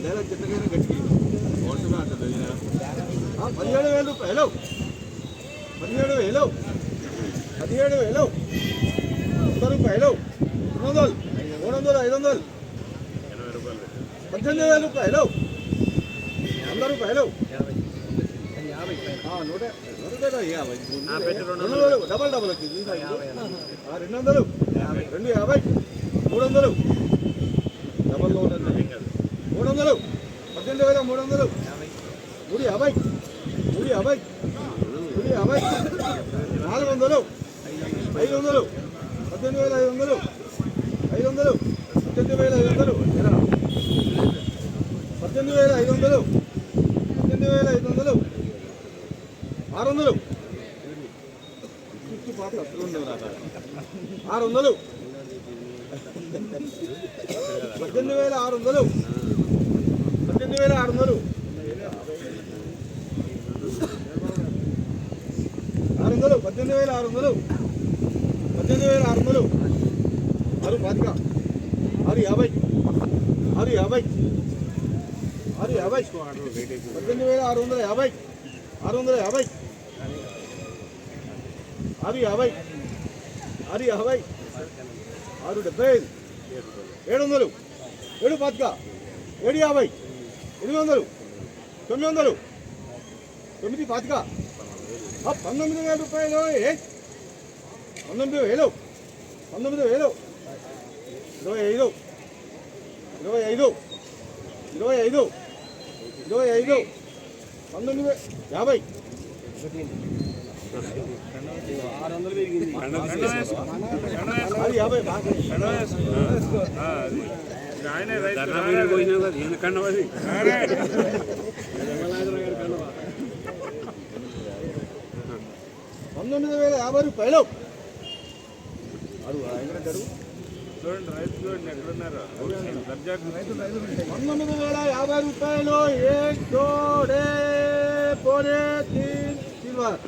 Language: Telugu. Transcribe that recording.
డైలాగ్ చెప్పగానే గట్టి బాగుంటుందా అంటుంది పదిహేడు వేలు హలో పదిహేడు వేలు పదిహేడు వేలు వంద రూపాయలు రెండు వందలు మూడు వందలు ఐదు వందలు పద్దెనిమిది వేల రూపాయలు వంద రూపాయలు డబల్ డబల్ వచ్చింది ఆ, రెండు వందలు రెండు యాభై మూడు వందలు డబల్ నూట మూడు వందలు పద్దెనిమిది వేల మూడు వందలు మూడు యాభై మూడు యాభై మూడు యాభై నాలుగు వందలు ఐదు వందలు పద్దెనిమిది వేల ఐదు వందలు ఐదు వందలు పద్దెనిమిది వేల ఐదు వందలు పద్దెనిమిది వేల ఐదు వందలు పద్దెనిమిది వేల ఐదు వందలు ఆరు వందలు ఆరు వందలు పద్దెనిమిది వేల ఆరు వందలు పద్దెనిమిది వేల ఆరు వందలు ఆరు వందలు పద్దెనిమిది వేల ఆరు వందలు పద్దెనిమిది వేల ఆరు వందలు ఆరు పాతిక. ఆరు యాభై. ఆరు యాభై. ఆరు యాభై. పద్దెనిమిది వేల ఆరు వందల యాభై. ఆరు వందల యాభై. ఆరు యాభై ఆరు యాభై ఆరు డెబ్బై ఐదు. ఏడు వందలు ఏడు పాతిక ఏడు యాభై ఎనిమిది వందలు తొమ్మిది వందలు తొమ్మిది పాతిక. పంతొమ్మిది వేల రూపాయలు ఏ? పంతొమ్మిది వేలు పంతొమ్మిది వేలు ఇరవై ఐదు ఇరవై ఐదు ఇరవై ఐదు ఇరవై ఐదు పంతొమ్మిది యాభై అది పంతొమ్మిది వేల యాభై రూపాయలు చూడండి రైతు చూడండి ఎక్కడున్నారు పంతొమ్మిది వేల యాభై రూపాయలు ఏ పోరే は